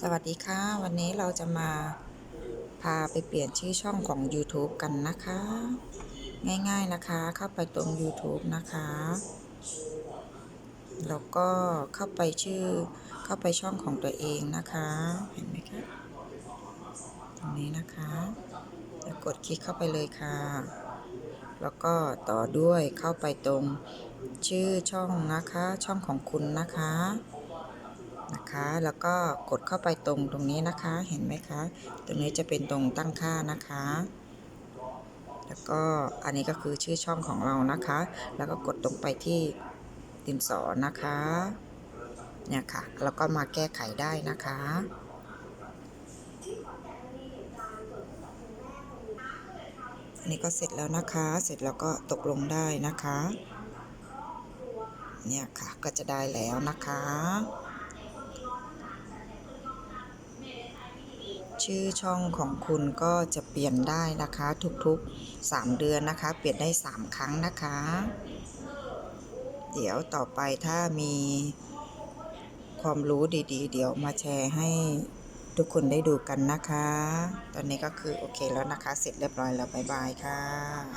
สวัสดีค่ะ วันนี้เราจะมาพาไปเปลี่ยนชื่อช่องของ YouTube กันนะคะ ง่ายๆนะคะเข้าไปตรง YouTube นะคะ แล้วก็เข้าไปชื่อเข้าไปช่องของตัวเองนะคะ เห็นไหมคะตรงนี้นะคะแล้วกดคลิกเข้าไปเลยค่ะ แล้วก็ต่อด้วยเข้าไปตรงชื่อช่องนะคะ ช่องของคุณนะคะ นะคะ แล้วก็กดเข้าไปตรงตรงนี้นะคะ เห็นไหมคะ ตรงนี้จะเป็นตรงตั้งค่านะคะ แล้วก็อันนี้ก็คือชื่อช่องของเรานะคะ แล้วก็กดตรงไปที่ดินสอนะคะ เนี่ยค่ะ แล้วก็มาแก้ไขได้นะคะอันนี้ก็เสร็จแล้วนะคะ เสร็จแล้วก็ตกลงได้นะคะ เนี่ยค่ะ ก็จะได้แล้วนะคะ ชื่อช่องของคุณก็จะเปลี่ยนได้นะคะ ทุกๆ 3 เดือนนะคะ เปลี่ยนได้ 3 ครั้งนะคะ เดี๋ยวต่อไปถ้ามีความรู้ดีๆ เดี๋ยวมาแชร์ให้ทุกคนได้ดูกันนะคะ ตอนนี้ก็คือโอเคแล้วนะคะ เสร็จเรียบร้อยแล้ว บ๊ายบายค่ะ